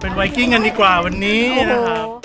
เป็นไวกิ้งกันดีกว่าวันนี้นะครับ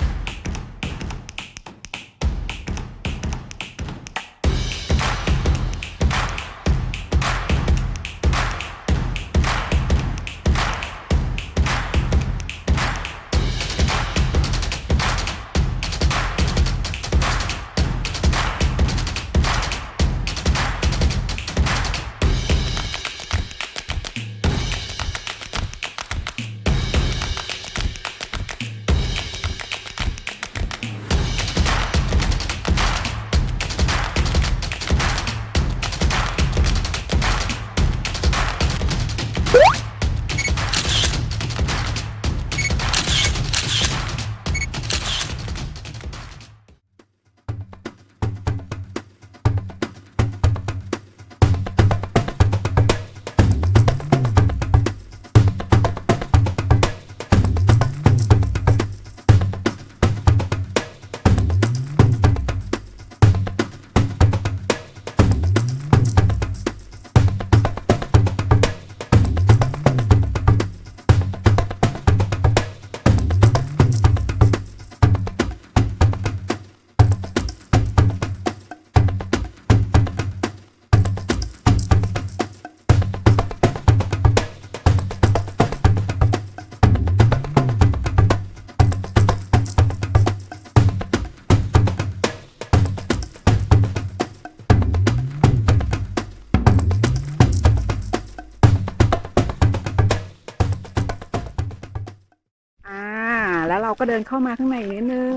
เราก็เดินเข้ามาข้างในนิดนึง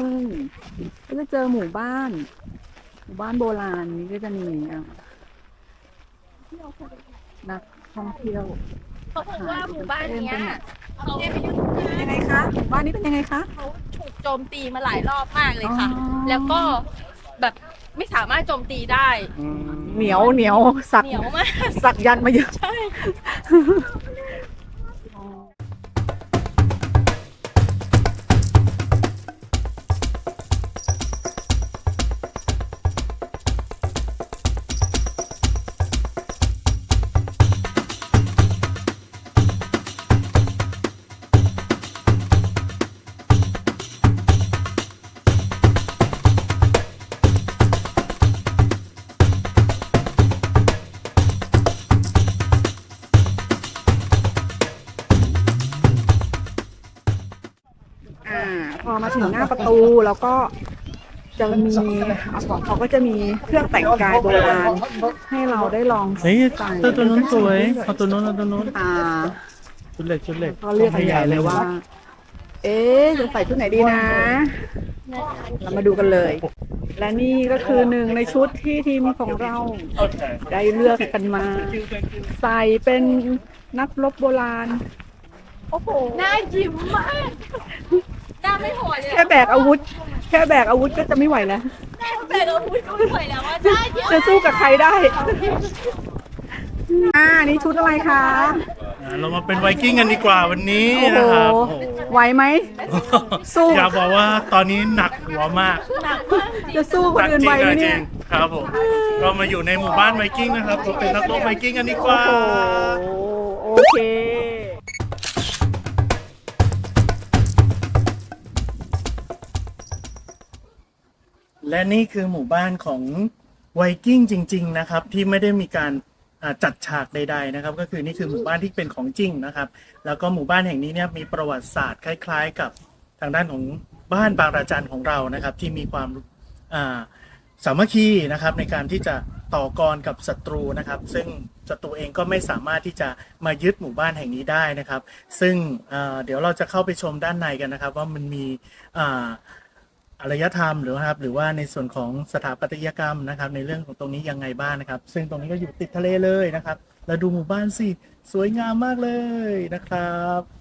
ก็จะเจอหมู่บ้าน หมู่บ้านโบราณนี้ก็จะมีอะนักท่องเที่ยวเขาบอกว่าหมู่บ้านเนี้ยเขาเป็นยังไงคะหมู่บ้านนี้เป็นยังไงคะเขาถูกโจมตีมาหลายรอบมากเลยค่ะอ๋อแล้วก็แบบไม่สามารถโจมตีได้ เหนียวเหนียวสักเหนียวมากสักยันต์มาเยอะใช่ อมาถึงหน้าประตูแล้วก็จะมีอาของเขาก็จะมีเครื่องแต่งกายโบราณให้เราได้ลองเฮ้ยใส่ตัวตัวนู้นสวยเอาตัวนู้นเอาตัวนู้นอ่าชุดเหล็กชุดเหล็กก็เลือกกันใหญ่เลยว่า เอ๊ะจะใส่ชุดไหนดีนะ เรามาดูกันเลย และนี่ก็คือหนึ่งในชุดที่ทีมของเราได้เลือกกันมา ใส่เป็นนักรบโบราณ โอ้โหหน้ายิ้มมากหน้า ไม่โหดเลยแค่แบกอาวุธ แค่แบกอาวุธก็จะไม่ไหวแล้วหน้าแต่เราพูดก็ไม่ไหวแล้วว่าหน้ายิ้มจะสู้กับใครได้ อ่านี่ชุดอะไรคะอ่าเรามาเป็นไวกิ้งกันดีกว่าวันนี้โอ้โหนะครับโอ้โหไหวไหม สู้ อยากบอกว่าตอนนี้หนักหัวมากหนักมากจริงจะสู้คนอื่นไหวไหมเนี่ยครับผมเรามาอยู่ในหมู่บ้านไวกิ้งนะครับเราเป็นนักรบไวกิ้งกันดีกว่า โอ้โหโอเค และนี่คือหมู่บ้านของไวกิ้งจริง ๆ นะครับ ที่ไม่ได้มีการจัดฉากใด ๆ นะครับ ก็คือนี่คือหมู่บ้านที่เป็นของจริงนะครับ แล้วก็หมู่บ้านแห่งนี้เนี่ยมีประวัติศาสตร์คล้าย ๆ กับทางด้านของบ้านบางระจันของเรานะครับ ที่มีความาสามัคคีนะครับในการที่จะต่อกรกับศัตรูนะครับ ซึ่งศัตรูเองก็ไม่สามารถที่จะมายึดหมู่บ้านแห่งนี้ได้นะครับ ซึ่งเดี๋ยวเราจะเข้าไปชมด้านในกันนะครับ ว่ามันมี อารยธรรมหรือครับ หรือว่าในส่วนของสถาปัตยกรรมนะครับ ในเรื่องของตรงนี้ยังไงบ้างนะครับ ซึ่งตรงนี้ก็อยู่ติดทะเลเลยนะครับ แล้วดูหมู่บ้านสิสวยงามมากเลยนะครับ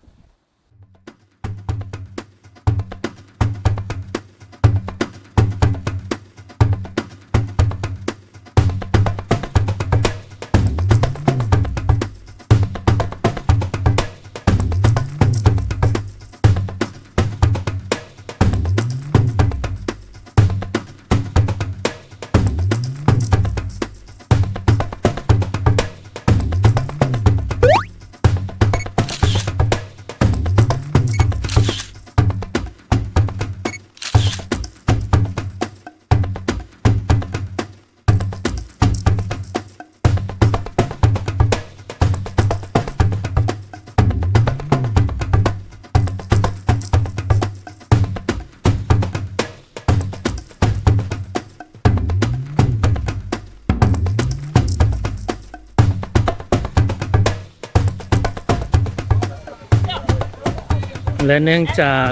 และเนื่องจาก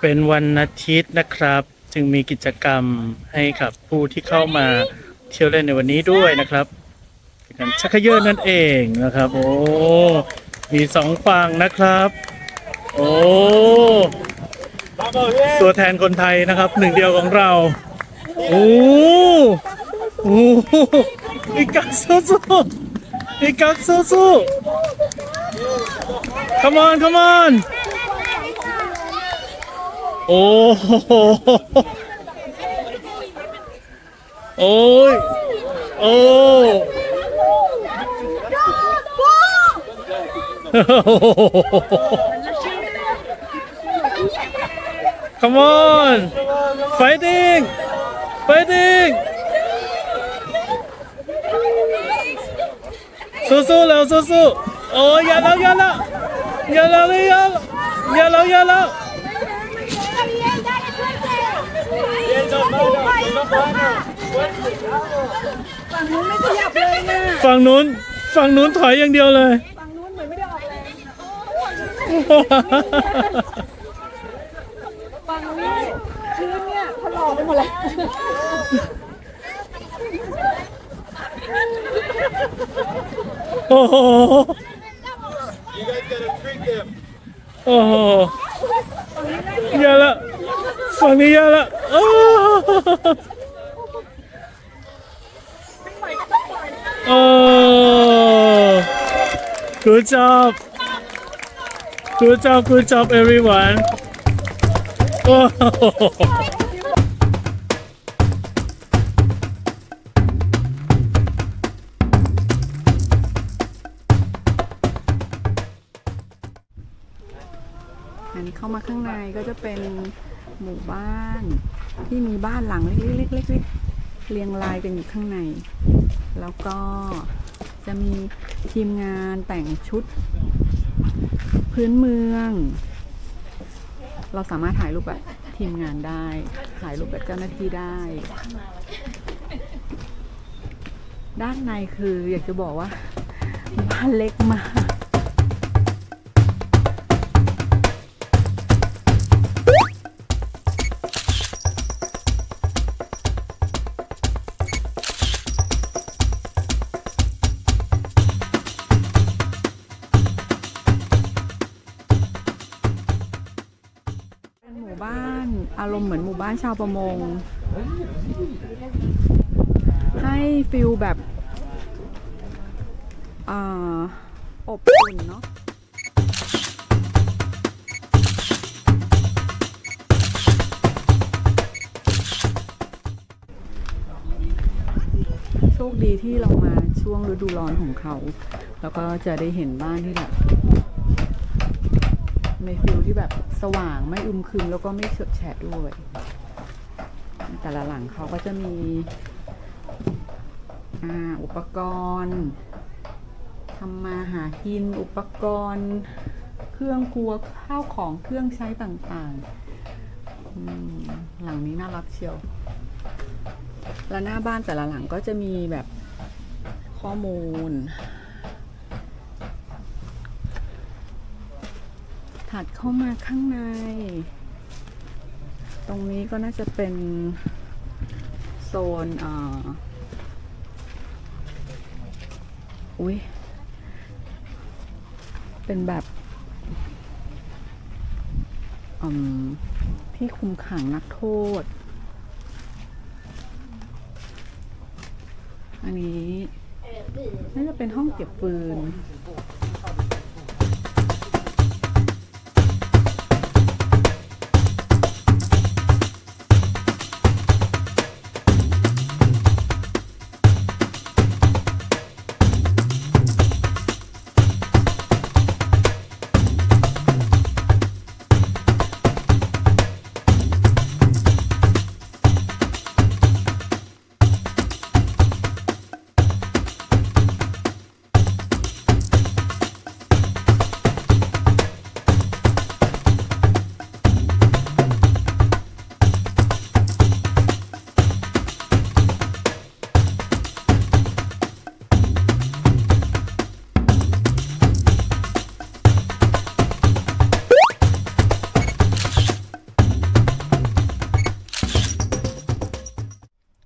เป็นวันอาทิตย์นะครับ จึงมีกิจกรรมให้กับผู้ที่เข้ามาเที่ยวเล่นในวันนี้ด้วยนะครับการชักเขยอนั่นเองนะครับ โอ้มีสองฝั่งนะครับ โอ้ตัวแทนคนไทยนะครับ หนึ่งเดียวของเราโอ้โอ้อีกักสู้สู้อีกักสู้สู้ come on come on โอ้โหโอ้ย โอ้ Come on! Fighting! Fighting! สู้ๆแล้วสู้ๆโอ้ยอย่าแล้วอย่าแล้วอย่าแล้วอย่าแล้วอย่าแล้วอย่าแล้ว ฝั่งนู้นฝั่งนู้นถอยอย่างเดียวเลย ฝั่งนี้พื้นเนี่ยถลอกไปหมดเลยโอ้โหโอ้โหอย่าละฝั่งนี้อย่าละโอ้ โอ้ good job good job good job everyone โอ้โหอันนี้เข้ามาข้างในก็จะเป็นหมู่บ้านที่มีบ้านหลังเล็กๆเล็กๆเรียงรายกันอยู่ข้างใน แล้วก็จะมีทีมงานแต่งชุดพื้นเมือง เราสามารถถ่ายรูปแบบทีมงานได้ ถ่ายรูปแบบเจ้าหน้าที่ได้ ด้านในคืออยากจะบอกว่าบ้านเล็กมาก เหมือนหมู่บ้านชาวประมง ให้ฟิลแบบออบอุ่นเนาะโชคดีที่เรามาช่วงฤดูร้อนของเขา แล้วก็จะได้เห็นบ้านที่แบบ ในฟิลที่แบบสว่างไม่อึมครึมแล้วก็ไม่เฉอะแฉะด้วย แต่ละหลังเขาก็จะมีอุปกรณ์ทำมาหากินอุปกรณ์ เครื่องครัวข้าวของเครื่องใช้ต่างๆหลังนี้น่ารักเชียว แล้วหน้าบ้านแต่ละหลังก็จะมีแบบข้อมูล ถัดเข้ามาข้างใน ตรงนี้ก็น่าจะเป็นโซนอ่าอุ้ยเป็นแบบที่คุมขังนักโทษ อันนี้น่าจะเป็นห้องเก็บปืน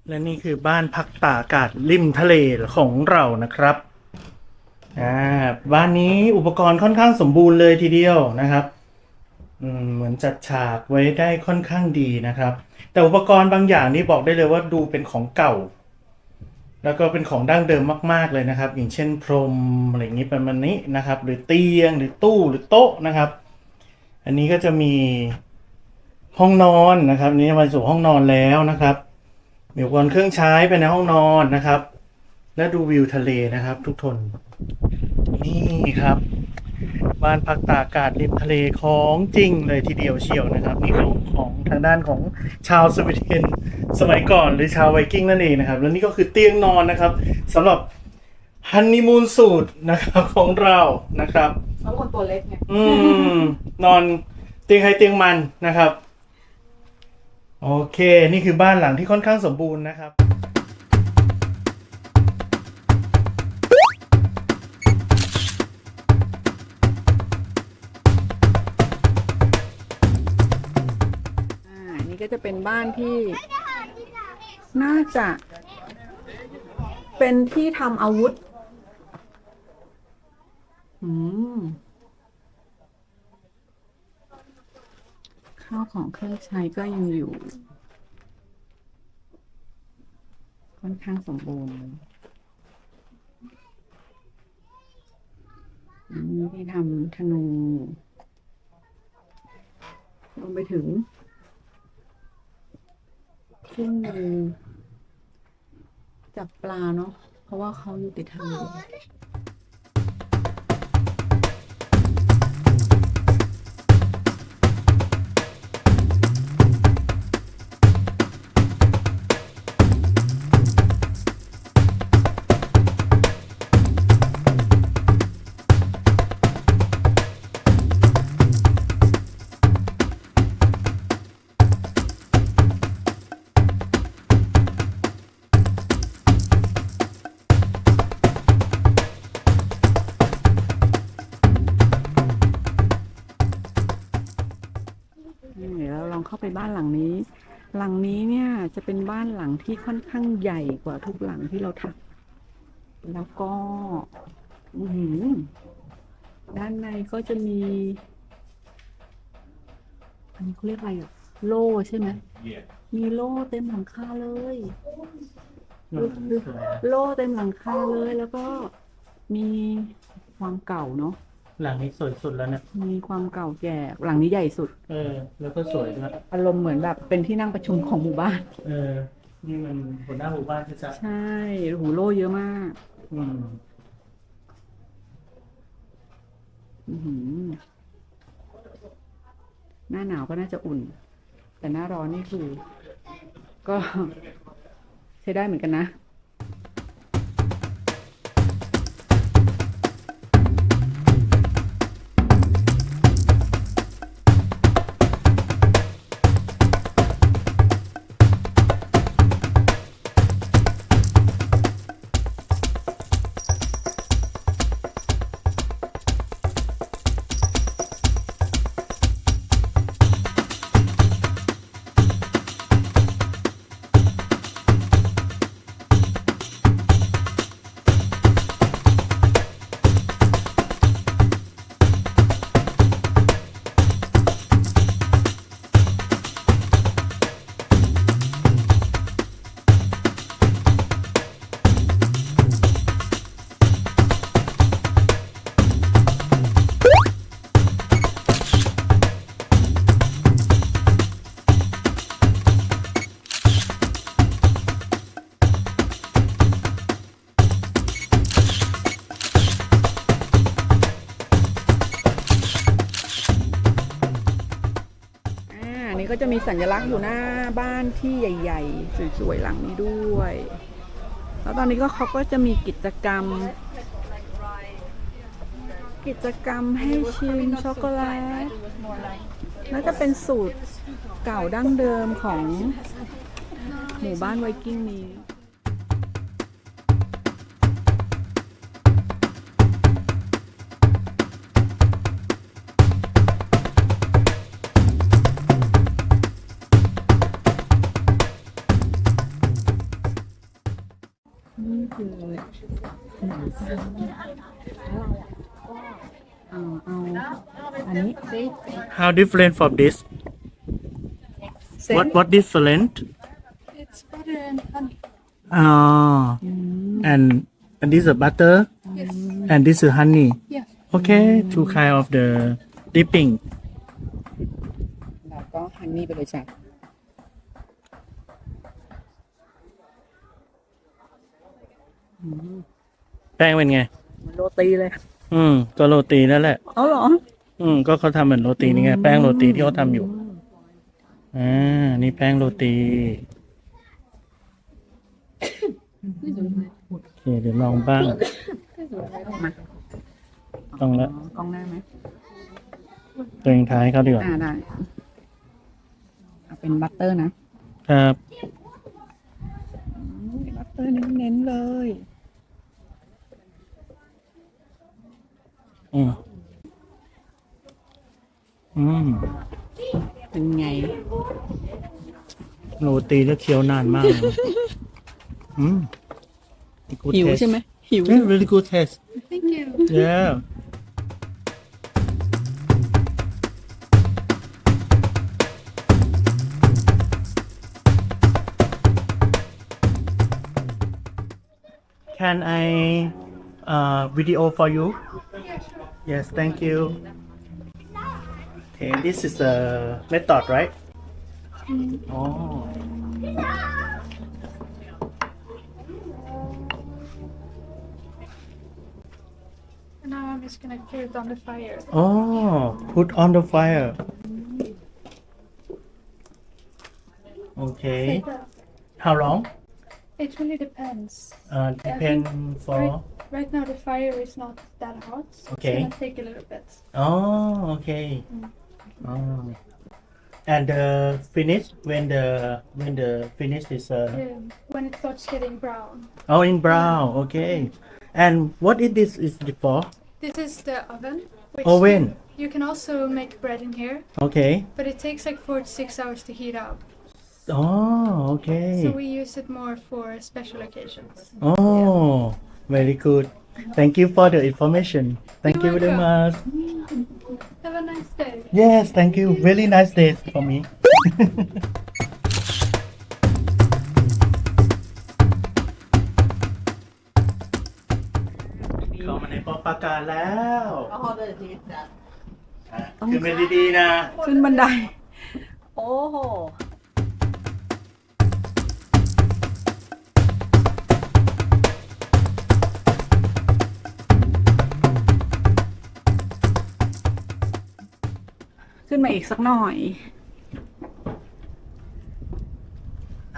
และนี่คือบ้านพักตากอากาศริมทะเลของเรานะครับอ่าบ้านนี้อุปกรณ์ค่อนข้างสมบูรณ์เลยทีเดียวนะครับอืมเหมือนจัดฉากไว้ได้ค่อนข้างดีนะครับ แต่อุปกรณ์บางอย่างนี่บอกได้เลยว่าดูเป็นของเก่า แล้วก็เป็นของดั้งเดิมมาก ๆเลยนะครับ อย่างเช่นพรมอะไรอย่างนี้ประมาณนี้นะครับ หรือเตียงหรือตู้หรือโต๊ะนะครับ อันนี้ก็จะมีห้องนอนนะครับนนี้มาสู่ห้องนอนแล้วนะครับ มีอุปกรณ์เครื่องใช้ภายในห้องนอนนะครับ และดูวิวทะเลนะครับ ทุกทน นี่ครับ บ้านพักตากอากาศริมทะเลของจริงเลยทีเดียวเชียวนะครับนี่ของของทางด้านของชาวสวีเดนสมัยก่อนหรือชาวไวกิ้งนั่นเองนะครับ แล้วนี่ก็คือเตียงนอนนะครับสำหรับฮันนีมูนสูตรนะครับของเรานะครับ เขาคนตัวเล็กไง อืม นอนเตียงใครเตียงมันนะครับ โอเค นี่คือบ้านหลังที่ค่อนข้างสมบูรณ์นะครับ อ่า นี่ก็จะเป็นบ้านที่ น่าจะ เป็นที่ทำอาวุธ อืม ข้าวของเครื่องใช้ก็ยังอยู่ ค่อนข้างสมบูรณ์ที่ทำธนูรวมไปถึงเครื่องมือจับปลาเนาะเพราะว่าเขาอยู่ติดทะเล จะเป็นบ้านหลังที่ค่อนข้างใหญ่กว่าทุกหลังที่เราทำแล้วก็อือหือด้านในก็จะมี อันนี้เขาเรียกอะไรอะโล่ใช่ไหมมีโล่เต็มหลังคาเลย โล่เต็มหลังคาเลย แล้วก็มีความเก่าเนาะ หลังนี้สวยสุดแล้วเนี่ยมีความเก่าแก่หลังนี้ใหญ่สุด เออ แล้วก็สวยด้วยอารมณ์เหมือนแบบเป็นที่นั่งประชุมของหมู่บ้าน เออ นี่มันหัวหน้าหมู่บ้านชัดใช่หูโล่เยอะมากๆอืมอื้อหือหน้าหนาวก็น่าจะอุ่น แต่หน้าร้อนนี่คือ ก็ใช้ได้เหมือนกันนะ สัญลักษณ์อยู่หน้าบ้านที่ใหญ่ ๆ สวยๆหลังนี้ด้วย แล้วตอนนี้ก็เขาก็จะมีกิจกรรม กิจกรรมให้ชิมช็อกโกแลตน่าจะเป็นสูตรเก่าดั้งเดิมของหมู่บ้านไวกิ้งนี้ เอาเอาอันนี้ how different from this what what different It's butter and honey. ah and and this is butter Yes. and this is honey Yeah. okay two kind of the dipping แล้วก็ฮันนี่ไปเลยจ้ะอืม แป้งเป็นไงเหมันโรตีเลย อืม ก็โรตีนั่นแหละ เอาเหรอ อืม ก็เขาทำเหมือนโรตีนี่ไง แป้งโรตีที่เขาทำอยู่ อ่า นี่แป้งโรตีโอเคเดี๋ยวลองบ้าง มาต้องละอ๋อกล้องหน้าไหมตัวเองท้ายเขาดีกว่า อ่าได้เอาเป็นบัตเตอร์นะครับอืมบัตเตอร์เน้นๆเลย อืมอืมเป็นไง โรตีแล้วเคี้ยวนานมากเลยอืม Good หิว taste ใช่ไหมหิว Yeah, really good taste Thank you. yeah Can I uh, video for you? Yes, thank you. Okay, this is a method, right? Oh, And now I'm just gonna put it on the fire. oh, put on the fire. Okay. How long? It really depends. Uh, depend for. Right, now the fire is not that hot, so Okay. it's gonna take a little bit. Oh, okay. Oh. And the finish when the when the finish is uh Um, when it starts getting brown. oh in brown. Okay. And what is this is it for? This is the oven. Which Oven. You can also make bread in here, Okay. but it takes like four to six hours to heat up. Oh, okay. So we use it more for special occasions. Oh, very good. Thank you for the information. Thank you You're very much. Have a nice day. Yes, thank you. Really nice day for me. เข้ามาในปอปาการแล้วอ่ะขึ้นไปดีๆนะ ขึ้นบันได โอ้โห ขึ้นมาอีกสักหน่อย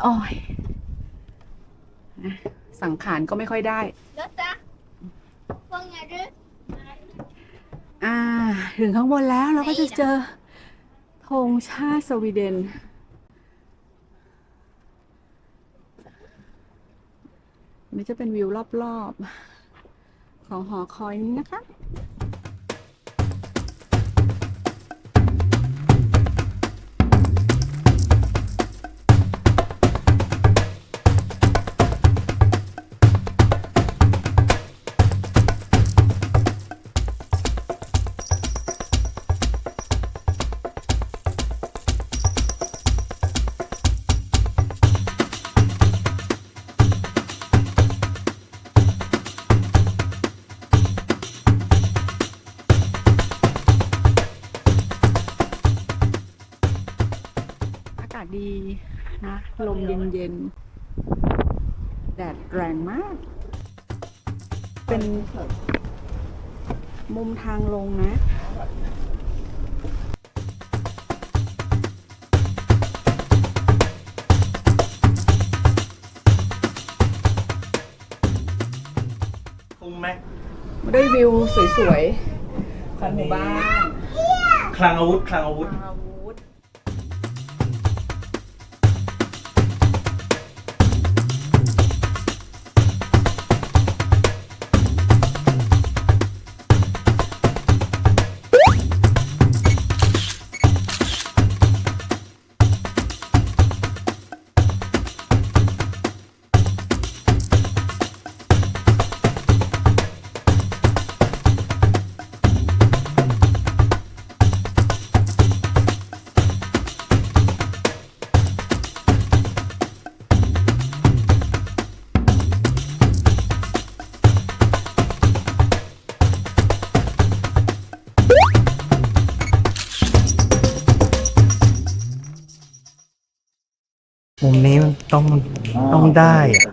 โอ้ยนะสังขารก็ไม่ค่อยได้ Detta. Fångar du? อ่า ถึงข้างบนแล้วเราก็จะเจอธงชาติสวีเดน นี่จะเป็นวิวรอบๆ ของหอคอยนี้นะคะ ดดแรงมาก เป็นมุมทางลงนะคุ้มไหมได้วิวสวยๆของหมู่บ้านคลังอาวุธคลังอาวุธ ได้อะ